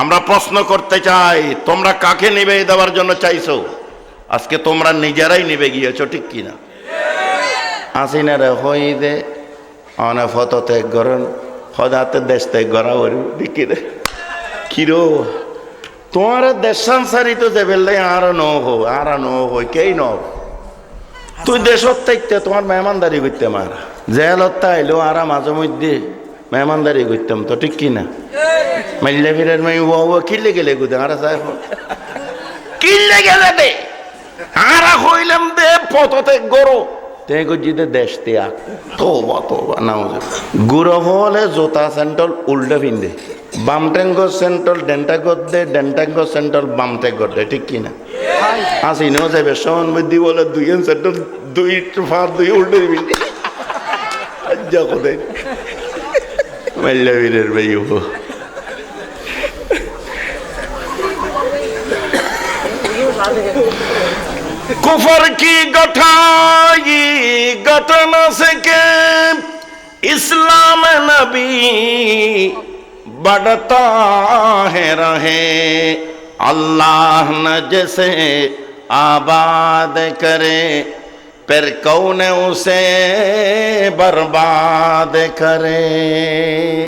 আমরা প্রশ্ন করতে চাই, তোমরা কাকে নিবে দেওয়ার জন্য চাইছো? আজকে তোমরা নিজেরাই নিবে গিয়েছো, ঠিক কিনা? রে হই দে, অনে ফটো ত্যাগ করেন হদাতে দেশ ত্যাগ করা দিকি রে কিরো, তোমার দেশাংসারি তো যে বেললে আর ন হো আর ন হই, কেই ন তুই দেশত থাকতে তোমার মেহমানদারি করতে মার। জেলত তাইলো আর মাঝে মধ্যে মেহমানদারি করতাম, তো ঠিক কিনা? মাইলে ফিরের মাই ও ও কিলে গেলে গুদে আর সাহেব। কিলে গেলে দে আর হইলাম দে পততে গরো। তে গজিতে দেশ ত্যাগ তোবা তোবা নাও গুরো হলে জোতা সেন্টল উল্টে পিন্দে বাম ট্যাঙ্গো সেন্টল ডেন্টাগো দে ডেন্টাঙ্গো সেন্টল বাম ট্যাঙ্গো দে ঠিক কিনা? আসি নো যাবে সমান বুদ্ধি বলে দুই দুই ফার দুই വല്ല വിരൽ कुफर की गठाई, गठन से के इस्लाम नबी बढ़ता है रहे। अल्लाह न जैसे आबाद करे پھر کون اسے برباد کرے